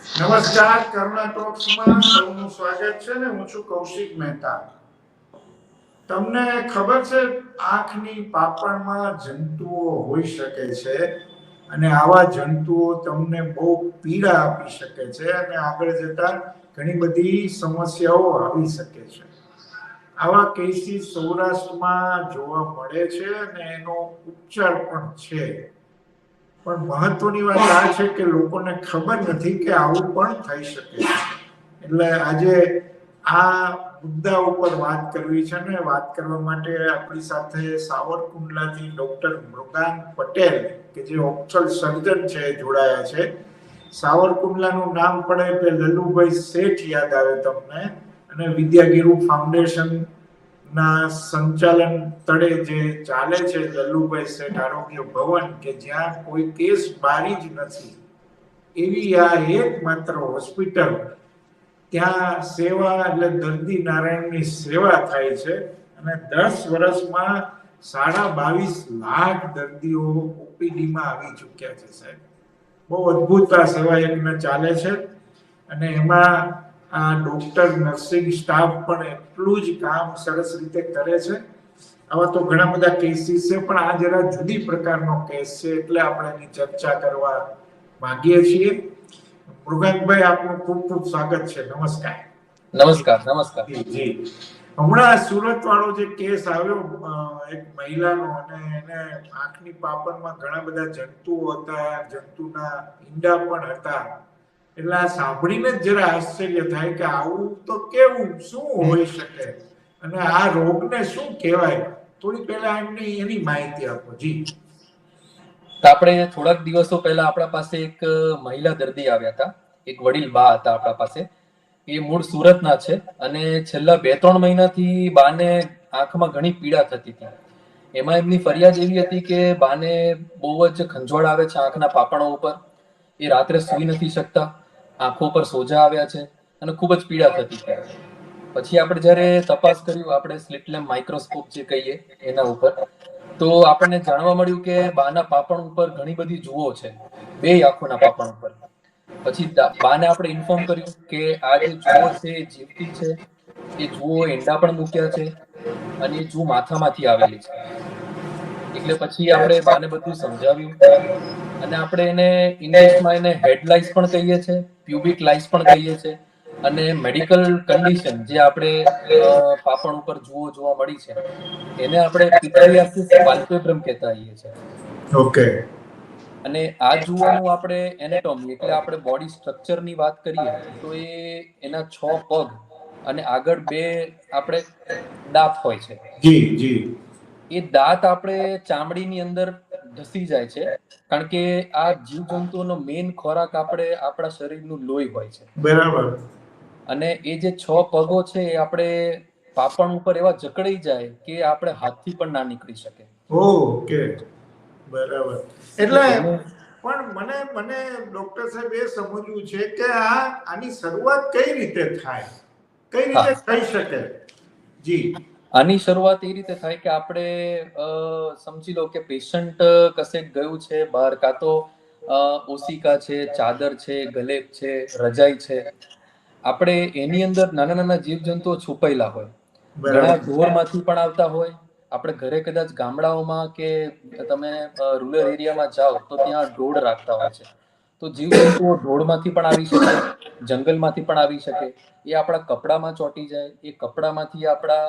નમસ્કાર, કરુણા સૌનું સ્વાગત છે ને હું છું કૌશિક મહેતા. તમને ખબર છે, આંખની પાપણમાં જંતુઓ હોઈ શકે છે અને આવા જંતુઓ તમને બહુ પીડા આપી શકે છે અને આગળ જતા ઘણી બધી સમસ્યાઓ આવી શકે છે. આવા કેસીસ સૌરાષ્ટ્રમાં જોવા મળે છે અને એનો ઉપચાર પણ છે. પણ મહત્વની વાત આ છે કે લોકોને ખબર નથી કે આવું પણ થઈ શકે એટલે આજે આ મુદ્દા ઉપર વાત કરવી છે ને વાત કરવા માટે આપણી સાથે સાવરકુંડલાથી ડોક્ટર મૃગાંગ પટેલ, કે જે ઓપ્થલ સર્જન છે જોડાયા છે. સાવરકુંડલાનું નામ પડે એટલે લલ્લુભાઈ શેઠ યાદ આવે તમને. અને વિદ્યાગીરુ ફાઉન્ડેશન ના સંચાલન તળે જે ચાલે છે લલ્લુભાઈ શેઠ આરોગ્ય ભવન, કે જ્યાં કોઈ કેસ બારી જ નથી, એવી આ એકમાત્ર હોસ્પિટલ, ત્યાં સેવા એટલે દર્દી નારાયણની સેવા થાય છે, અને દસ વર્ષમાં સાડા બાવીસ લાખ દર્દીઓ ઓપીડીમાં આવી ચૂક્યા છે સાહેબ. બહુ અદ્ભુત આ સેવા યજ્ઞ ચાલે છે, અને એમાં આ ડોક્ટર નર્સિંગ સ્ટાફ પણ એટલું જ કામ સરસ રીતે કરે છે. આવા તો ઘણા બધા કેસીસ છે પણ આ જરા જુદી પ્રકારનો કેસ છે એટલે આપણે એની ચર્ચા કરવા માંગીએ છીએ. મૃગાંકભાઈ આપનું ખૂબ ખૂબ સ્વાગત છે. નમસ્કાર. નમસ્કાર નમસ્કાર. જી હમણાં સુરત વાળો જે કેસ આવ્યો એક મહિલાનો અને એને આંખની પાપણમાં ઘણા બધા જંતુઓ હતા જંતુના ઈંડા પણ હતા. એટલે આ સાંભળીને જરા આશ્ચર્ય થાય કે આવું તો કેવું? શું હોઈ શકે? અને આ રોગને શું કહેવાય? થોડી પહેલા એમની એની માહિતી આપો. જી. તો આપણે થોડાક દિવસો પહેલા આપણા પાસે એક મહિલા દર્દી આવ્યા હતા. એક વડીલ બા હતા આપણા પાસે. એ મૂળ સુરતના છે અને છેલ્લા બે ત્રણ મહિનાથી બાને આંખમાં ઘણી પીડા થતી હતી. એમાં એમની ફરિયાદ એવી હતી કે બાને બહુ જ ખંજવાળ આવે છે આંખના પાપણો ઉપર. એ રાત્રે સૂઈ નથી શકતા. આંખો પર સોજા આવ્યા છે અને ખૂબ જ પીડા થતી હતી પછી આપણે જ્યારે તપાસ કર્યું આપણે સ્લિટ માઇક્રોસ્કોપ જે કહીએ એના ઉપર, તો આપણને જાણવા મળ્યું કે બાના પાપણ ઉપર ઘણી બધી જુઓ છે. બે આંખોના પાપણ ઉપર. પછી બાને આપણે ઇન્ફોર્મ કર્યું કે આ જે જુઓ છે એ જીવતી છે, એ જુઓ ઈંડા પણ મૂક્યા છે અને એ જુ માથામાંથી આવેલી છે. એટલે પછી આપણે બાને બધું સમજાવ્યું. અને આપણે એને ઇંગ્લિશમાં એને હેડ લાઇસ પણ કહીએ છીએ પ્યુબિક લાઇસ પણ કહીએ છીએ. અને મેડિકલ કન્ડિશન જે આપણે પાપણ ઉપર જુઓ જોવા મળી છે એને આપણે પિતાલિયાસિસ પાલ્પેબ્રમ કહેતા હોઈએ છીએ. ઓકે અને આ જુઓનું આપણે એનેટોમી એટલે આપણે બોડી સ્ટ્રક્ચરની વાત કરીએ તો એ એના છ પગ અને આગળ બે આપણે દાંત હોય છે. જી જી. એ દાંત આપણે ચામડીની અંદર ધસી જાય છે. કારણ કે આ જીવજંતુઓનો મેઇન ખોરાક આપણે આપણા શરીરનું લોહી હોય છે. બરાબર. અને એ જે છ પગો છે એ આપણે પાપણ ઉપર એવા જકડાઈ જાય કે આપણે હાથથી પણ ના નીકળી શકે. ઓકે. બરાબર. એટલે પણ મને મને ડોક્ટર સાહેબ એ સમજવું છે કે આ આની શરૂઆત કઈ રીતે થાય? કઈ રીતે થઈ શકે? જી. આની શરૂઆત એ રીતે થાય કે આપણે સમજી લો કે પેશન્ટ કશેક ગયું છે બહાર કાં તો ઓસિકા છે ચાદર છે ગલેબ છે રજાઈ છે. આપણે એની અંદર નાના નાના જીવજંતુઓ છુપાયેલા હોય. ઘણા ઢોરમાંથી પણ આવતા હોય. આપણે ઘરે કદાચ ગામડાઓમાં કે તમે રૂરલ એરિયામાં જાઓ તો ત્યાં ઢોળ રાખતા હોય છે. તો જીવજંતુઓ ઢોળમાંથી પણ આવી શકે જંગલમાંથી પણ આવી શકે. એ આપણા કપડામાં ચોંટી જાય એ કપડામાંથી આપણા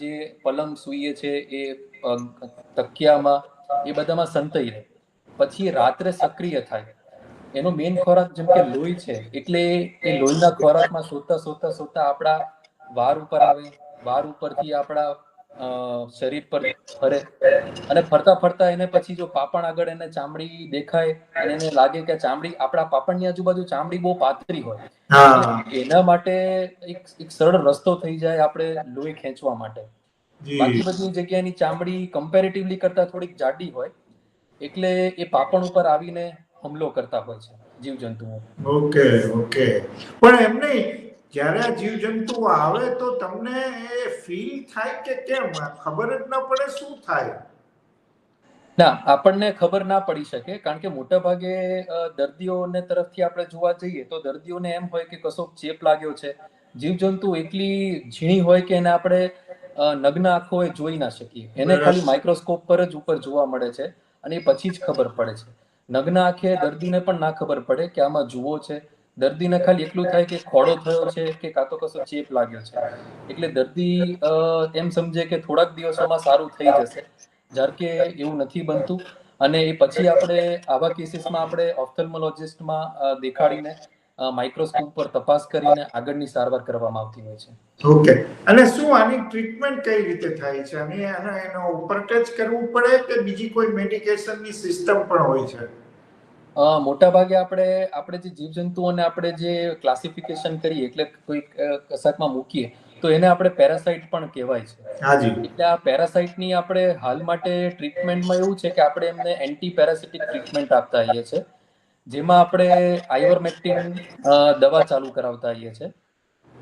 જે પલંગ સૂઈએ છે, એ તકિયામાં, એ બધામાં સંતાઈ રહે. પછી રાત્રે સક્રિય થાય. એનો મેઇન ખોરાક જેમ કે લોહી છે, એટલે એ લોહીના ખોરાકમાં સોતા સોતા સોતા આપણા વાર ઉપર આવે, વાર ઉપરથી આપણા શરીર પર ફરે. અને ફરતા ફરતા એને પછી જો પાપણ આગળ એને ચામડી દેખાય અને એને લાગે કે ચામડી આપણા પાપણની આજુબાજુ ચામડી બહુ પાતળી હોય. એના માટે એક એક સરળ રસ્તો થઈ જાય આપણે લોહી ખેંચવા માટે. બાકી બધી જગ્યાની ચામડી કમ્પેરેટિવલી કરતા થોડીક જાડી હોય. એટલે એ પાપણ ઉપર આવીને હુમલો કરતા હોય છે જીવજંતુઓ. Okay okay. પણ એમ નહીં જ્યારે આ જીવજંતુ આવે તો તમને એ ફીલ થાય કે કેમ? ખબર જ ન પડે શું થાય. ના આપણને ખબર ના પડી શકે કારણ કે મોટા ભાગે દર્દીઓને તરફથી આપણે જોવા જઈએ તો દર્દીઓને એમ હોય કે કશોક ચેપ લાગ્યો છે. જીવજંતુ એટલી ઝીણી હોય કે એને આપણે નગ્ન નગ્ન એ જોઈ ના શકીએ. એને ખાલી માઇક્રોસ્કોપ પર જ ઉપર જોવા મળે છે અને એ પછી જ ખબર પડે છે. નગ્ન આંખે દર્દીને પણ ના ખબર પડે કે આમાં જુઓ છે. દર્દીને ખાલી એટલું થાય કે ખોડો થયો છે કે કાં તો કશો ચેપ લાગ્યો છે. એટલે દર્દી એમ સમજે કે થોડાક દિવસોમાં સારું થઈ જશે. જ્યારે કે એવું નથી બનતું. અને એ પછી આપણે આવા કેસીસમાં આપણે ઓપ્થલ્મોલોજિસ્ટમાં દેખાડીને માઇક્રોસ્કોપ પર તપાસ કરીને આગળની સારવાર કરવામાં આવતી હોય છે. ઓકે. અને શું આની ટ્રીટમેન્ટ કઈ રીતે થાય છે? અને એનો ઉપર ટચ કરવું પડે કે બીજી કોઈ મેડિકેશનની સિસ્ટમ પણ હોય છે? મોટા ભાગે આપણે આપણે જે જીવજંતુઓને આપણે જે ક્લાસિફિકેશન કરીએ એટલે કોઈક અ, કશાકમાં મૂકીએ તો એને આપણે પેરાસાઇટ પણ કહેવાય છે. એટલે આ પેરાસાઇટની આપણે હાલ માટે ટ્રીટમેન્ટમાં એવું છે કે આપણે એમને એન્ટી પેરાસિટિક ટ્રીટમેન્ટ આપતા આવીએ છીએ જેમાં આપણે આઈવરમેક્ટિન દવા ચાલુ કરાવતા આવીએ છીએ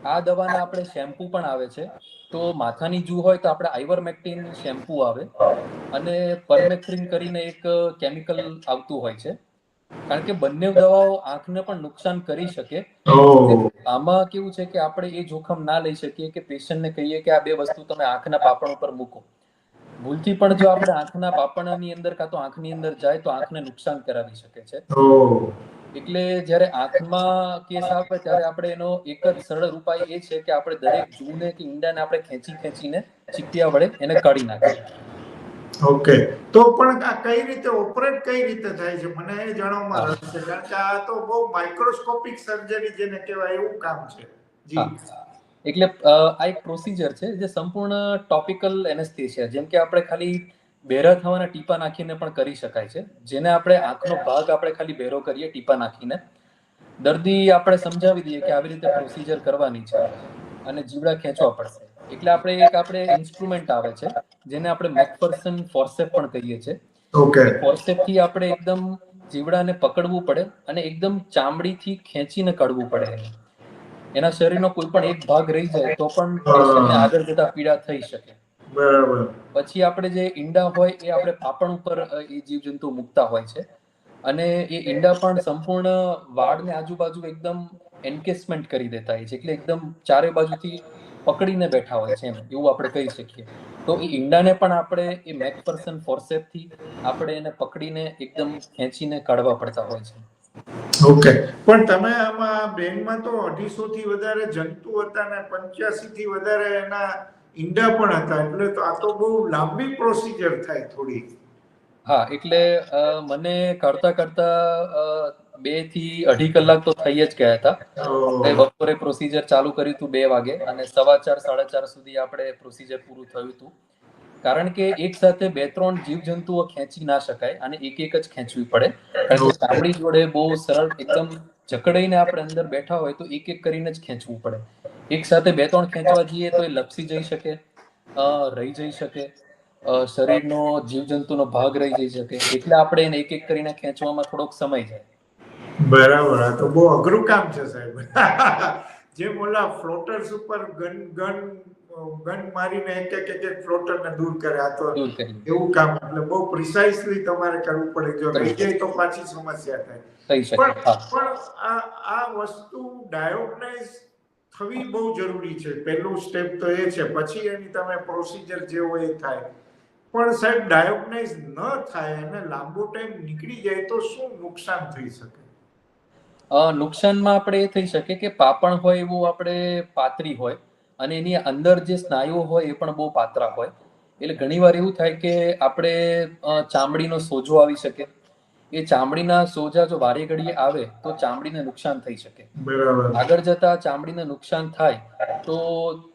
આ દવાના આપણે શેમ્પુ પણ આવે છે. તો માથાની જૂ હોય તો આપણે આઈવરમેક્ટિન શેમ્પુ આવે. અને પરમેક્ટ્રિન કરીને એક કેમિકલ આવતું હોય છે. કારણ કે બંને દવાઓ આંખને પણ નુકસાન કરી શકે. આમાં કેવું છે કે આપણે એ જોખમ ના લઈ શકીએ કે પેશન્ટને કહીએ કે આ બે વસ્તુ તમે આંખના પાપણ ઉપર મૂકો. ભૂલથી પણ જો આપણે આંખના પાપણની અંદર કાં તો આંખની અંદર જાય તો આંખને નુકસાન કરાવી શકે છે. એટલે જ્યારે આંખમાં કેસ આવે ત્યારે આપણે એનો એક જ સરળ ઉપાય એ છે કે આપણે દરેક જૂને કે ઈંડાને આપણે ખેંચી ખેંચીને ચીપિયા વડે એને કાઢી નાખીએ. ઓકે. તો પણ આ કઈ રીતે ઓપરેટ કઈ રીતે થાય છે? મને એ જાણવામાં રસ છે. કારણ કે આ તો બહુ માઇક્રોસ્કોપિક સર્જરી જેને કહેવાય એવું કામ છે. જી. એટલે આ એક પ્રોસિજર છે જે સંપૂર્ણ ટોપિકલ એનેસ્થેસિયા જેમ કે આપણે ખાલી બેરા થવાના ટીપા નાખીને પણ કરી શકાય છે. જેને આપણે આંખનો ભાગ આપણે ખાલી બેરો કરીએ ટીપા નાખીને. દર્દી આપણે સમજાવી દઈએ કે આવી રીતે પ્રોસિજર કરવાની છે અને જીવડા ખેંચવા પડશે. એટલે આપણે એક આપણે ઇન્સ્ટ્રુમેન્ટ આવે છે. જેને આપણે મેકફર્સન ફોર્સેપ પણ કહીએ છીએ. ઓકે ફોર્સેપથી આપણે એકદમ જીવડાને પકડવું પડે અને એકદમ ચામડીથી ખેંચીને કાઢવું પડે એને. શરીરનો કોઈ પણ એક ભાગ રહી જાય તો પણ પેશન્ટને આગળ જતા પીડા થઈ શકે. બરાબર. પછી આપણે જે ઈંડા હોય એ આપણે પાપણ ઉપર એ જીવજંતુ મૂકતા હોય છે. અને એ ઈંડા પણ સંપૂર્ણ વાળને આજુબાજુ એકદમ એન્કેસમેન્ટ કરી દેતા હોય છે. એટલે એકદમ ચારે બાજુથી પકડીને બેઠા હોય છે એમ. એવું આપણે કહી શકીએ. તો એ ઈંડાને પણ આપણે એ મેકપર્સન ફોર્સેપથી આપણે એને પકડીને એકદમ ખેંચીને કાઢવા પડતા હોય છે. ઓકે. પણ તમે આમાં બેંકમાં તો અઢીસો થી વધારે જંતુ હતા ને પંચ્યાસી થી વધારે એના ઈંડા પણ હતા. એટલે તો આ તો બહુ લાંબી પ્રોસિજર થાય થોડી. હા એટલે મને કરતા કરતા બેથી અઢી કલાક તો થઈ જ ગયા હતા. બપોરે પ્રોસિજર ચાલુ કર્યું હતું બે વાગે અને સવા ચાર સાડા ચાર સુધી આપણે પ્રોસિજર પૂરું થયું હતું. કારણ કે એક સાથે બે ત્રણ જીવજંતુઓ ખેંચી ના શકાય અને એક એક જ ખેંચવી પડે. કારણ કે જોડે બહુ સરળ એકદમ જકડાઈને આપણે અંદર બેઠા હોય તો એક એક કરીને જ ખેંચવું પડે. એક સાથે બે ત્રણ ખેંચવા જઈએ તો એ લપસી જઈ શકે રહી જઈ શકે શરીરનો જીવજંતુનો ભાગ રહી જઈ શકે. એટલે આપણે એને એક એક કરીને ખેંચવામાં થોડોક સમય જાય. બરાબર આ તો બહુ અઘરું કામ છે સાહેબ. જેમ ઓલા ફ્લોટર્સ ઉપર ગન ગન ગન મારીને એક એક એક ફ્લોટર ને દૂર કરે આ તો એવું કામ એટલે બહુ પ્રિસાઇઝલી તમારે કરવું પડે જો રહી જાય તો પાછી સમસ્યા થાય. પણ પણ આ આ વસ્તુ ડાયોગ્નાઇઝ થવી બહુ જરૂરી છે. પહેલું સ્ટેપ તો એ છે પછી એની તમે પ્રોસિજર જે હોય એ થાય. પણ સાહેબ ડાયોગ્નાઇઝ ન થાય અને લાંબો ટાઈમ નીકળી જાય તો શું નુકસાન થઈ શકે? નુકસાનમાં આપણે એ થઈ શકે કે પાપણ હોય એવું આપણે પાતળી હોય અને એની અંદર જે સ્નાયુઓ હોય એ પણ બહુ પાતળા હોય. એટલે ઘણીવાર એવું થાય કે આપણે ચામડીનો સોજો આવી શકે. એ ચામડીના સોજા જો વારે ઘડીએ આવે તો ચામડીને નુકસાન થઈ શકે. આગળ જતા ચામડીને નુકસાન થાય તો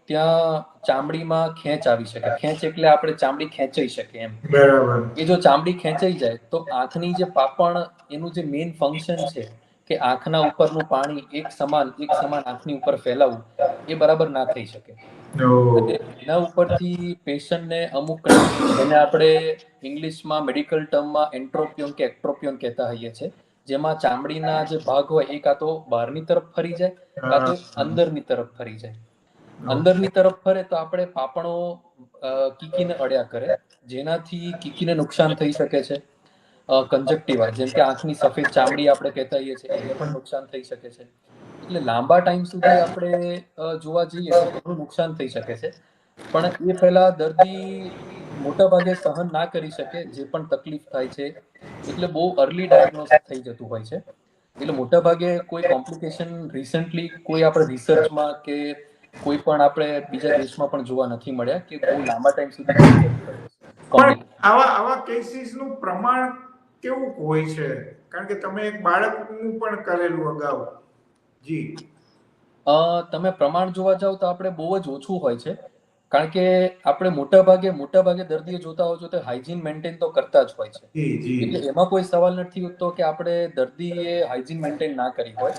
ત્યાં ચામડીમાં ખેંચ આવી શકે. ખેંચ એટલે આપણે ચામડી ખેંચાઈ શકે એમ. એ જો ચામડી ખેંચાઈ જાય તો આંખની જે પાપણ એનું જે મેઇન ફંક્શન છે કે આંખના ઉપરનું પાણી એક સમાન એક સમાન આંખની ઉપર ફેલાવવું એ બરાબર ના થઈ શકે. એના ઉપરથી પેશન્ટને અમુક જેને આપણે ઇંગ્લિશમાં મેડિકલ ટર્મમાં એન્ટ્રોપિયોન કે એક્ટ્રોપિયોન કહેતા હોઈએ છીએ જેમાં ચામડીના જે ભાગ હોય એ કાં તો બહારની તરફ ફરી જાય કાં તો અંદરની તરફ ફરી જાય. અંદરની તરફ ફરે તો આપણે પાપણો કીકીને અડ્યા કરે જેનાથી કીકીને નુકસાન થઈ શકે છે. કંજક્ટિવા જેમ કે આંખની સફેદ ચામડી આપણે કહેતા હોઈએ છીએ એને પણ નુકસાન થઈ શકે છે. એટલે લાંબા ટાઈમ સુધી આપણે જોવા જઈએ તો ઘણું નુકસાન થઈ શકે છે. પણ એ પહેલા દર્દી મોટા ભાગે સહન ના કરી શકે જે પણ તકલીફ થાય છે. એટલે બહુ અર્લી ડાયગ્નોસ થઈ જતું હોય છે. એટલે મોટા ભાગે કોઈ કોમ્પ્લિકેશન રિસન્ટલી કોઈ આપણે રિસર્ચમાં કે કોઈ પણ આપણે બીજા દેશમાં પણ જોવા નથી મળ્યા કે બહુ લાંબા ટાઈમ સુધી આવા આવા કેસીસનું પ્રમાણ કેવું હોય છે? કારણ કે તમે એક બાળકનું પણ કરેલું અગાઉ. જી. તમે પ્રમાણ જોવા જાવ તો આપણે બહુ જ ઓછું હોય છે. કારણ કે આપણે મોટા ભાગે મોટા ભાગે દર્દીઓ જોતા હોય છો તો હાઇજીન મેન્ટેન તો કરતા જ હોય છે. એટલે એમાં કોઈ સવાલ નથી ઉઠતો કે આપણે દર્દીએ હાઇજીન મેન્ટેન ના કરી હોય.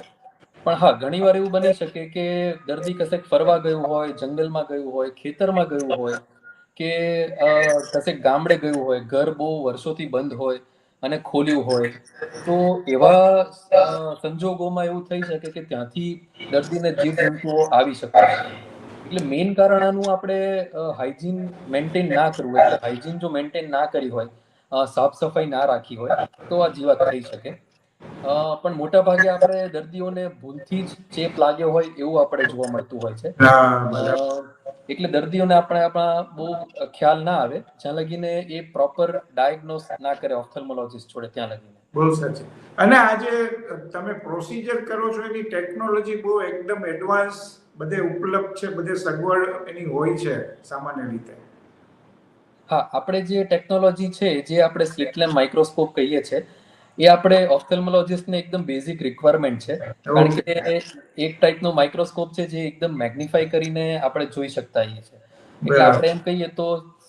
પણ હા ઘણીવાર એવું બની શકે કે દર્દી કશેક ફરવા ગયું હોય જંગલમાં ગયું હોય ખેતરમાં ગયું હોય કે કશેક ગામડે ગયું હોય ઘર બહુ વર્ષોથી બંધ હોય અને ખોલ્યું હોય. તો એવા સંજોગોમાં એવું થઈ શકે કે ત્યાંથી દર્દીને જીવજંતુઓ આવી શકે. એટલે મેઇન કારણ આનું આપણે હાઇજીન મેન્ટેન ના કરવું એટલે હાઇજીન જો મેન્ટેન ના કરી હોય સાફ સફાઈ ના રાખી હોય તો આ જીવાત થઈ શકે. પણ મોટા ભાગે આપણે દર્દીઓને ભૂલથી જ ચેપ લાગ્યો હોય એવું આપણે જોવા મળતું હોય છે. એટલે દર્દીઓને આપણે આપણા બહુ ખ્યાલ ના આવે. જ્યાં લગીને એ પ્રોપર ડાયગ્નોસ ના કરે ઓફથલ્મોલોજીસ્ટ જોડે ત્યાં લગીને. બહુ સાચી. અને આજે તમે પ્રોસિજર કરો છો એની ટેકનોલોજી બહુ એકદમ એડવાન્સ બધે ઉપલબ્ધ છે બધે સગવડ એની હોય છે સામાન્ય રીતે. હા આપણે જે ટેકનોલોજી છે જે આપણે સ્લિટલેમ માઇક્રોસ્કોપ કહીએ છીએ એ આપણે ઓફથલ્મોલોજીસ્ટને એકદમ બેઝિક રિક્વાયરમેન્ટ છે. કારણ કે એક ટાઈપનો માઇક્રોસ્કોપ છે જે એકદમ મેગ્નિફાઈ કરીને આપણે જોઈ શકતા હોઈએ છીએ. એટલે આપણે એમ કહીએ તો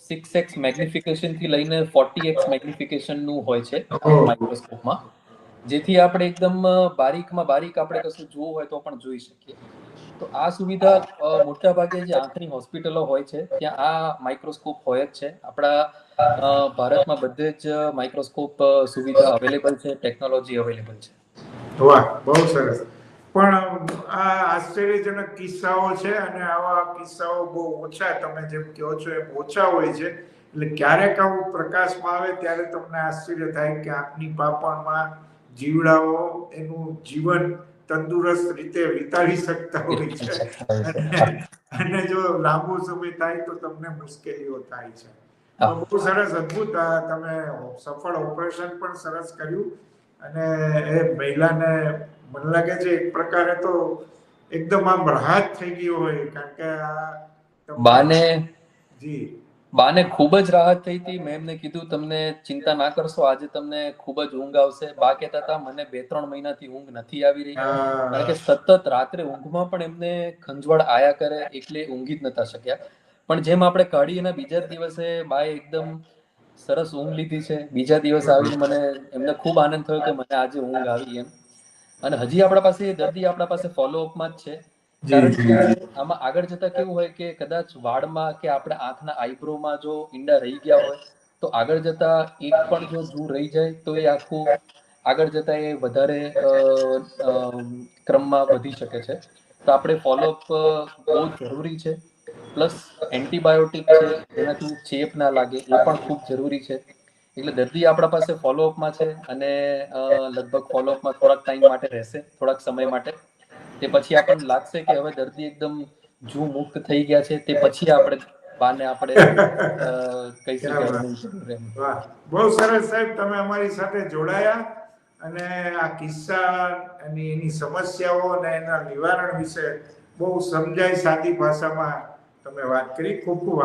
સિક્સ એક્સ મેગ્નિફિકેશનથી લઈને ફોર્ટી એક્સ મેગ્નિફિકેશનનું હોય છે. માઇક્રોસ્કોપમાં જેથી આપણે એકદમ બારીકમાં બારીક આપણે કશું જોવું હોય તો પણ જોઈ શકીએ. તો આ સુવિધા મોટા ભાગે જે આંખની હોસ્પિટલો હોય છે, ત્યાં આ માઇક્રોસ્કોપ હોય જ છે. આપણા ભારતમાં બધે જ માઇક્રોસ્કોપ સુવિધા અવેલેબલ છે, ટેકનોલોજી અવેલેબલ છે. વાહ, બહુ સરસ. પણ, આ આશ્ચર્યજનક કિસ્સાઓ છે અને આવા કિસ્સાઓ બહુ ઓછા તમે જેમ કહો છો એમ ઓછા હોય છે. એટલે ક્યારેક આવું પ્રકાશમાં આવે ત્યારે તમને આશ્ચર્ય થાય કે આંખની પાપણમાં જીવડાઓ એનું જીવન તંદુરસ્ત રીતે વિતાવી શકતા હોય છે. અને- જો લાંબો સમય થાય તો તમને મુશ્કેલીઓ થાય છે. બહુ સરસ અદભુત તમે સફળ ઓપરેશન પણ સરસ કર્યું. અને એ મહિલાને મને લાગે છે એક પ્રકારે તો એકદમ આમ રાહત થઈ ગયો હોય કારણ કે આ બાને જી. બાને ખૂબ જ રાહત થઈ હતી. મેં એમને કીધું તમને ચિંતા ના કરશો આજે તમને ખૂબ જ ઊંઘ આવશે. બા કહેતા હતા મને બે ત્રણ મહિનાથી ઊંઘ નથી આવી રહી. કારણ કે સતત રાત્રે ઊંઘમાં પણ એમને ખંજવાળ આયા કરે એટલે ઊંઘી જ નતા શક્યા. પણ જેમ આપણે કાઢી એના બીજા દિવસે બાએ એકદમ સરસ ઊંઘ લીધી છે. બીજા દિવસ આવીને મને એમને ખૂબ આનંદ થયો કે મને આજે ઊંઘ આવી એમ. અને હજી આપણા પાસે દર્દી આપણા પાસે ફોલોઅપમાં જ છે. કારણ કે આમાં આગળ જતા કેવું હોય કે કદાચ વાળમાં કે આપણે આંખના આઈબ્રોમાં જો ઈંડા રહી ગયા હોય તો આગળ જતા એક પણ જો જૂ રહી જાય તો એ આખું આગળ જતા એ વધારે ક્રમમાં વધી શકે છે. તો આપણે ફોલોઅપ બહુ જરૂરી છે. પ્લસ એન્ટીબાયોટિક છે જેનાથી ચેપ ના લાગે એ પણ ખૂબ જરૂરી છે. એટલે દર્દી આપણા પાસે ફોલોઅપમાં છે અને લગભગ ફોલોઅપમાં થોડાક ટાઈમ માટે રહેશે થોડાક સમય માટે. તે પછી આપણને લાગશે કે હવે દર્દી એકદમ જૂ મુક્ત થઈ ગયા છે તે પછી આપણે બાને આપણે કહી વાહ. બહુ સરસ સાહેબ તમે અમારી સાથે જોડાયા અને આ કિસ્સા અને એની સમસ્યાઓ અને એના નિવારણ વિશે બહુ સમજાય સાદી ભાષામાં તમે વાત કરી. ખૂબ ખૂબ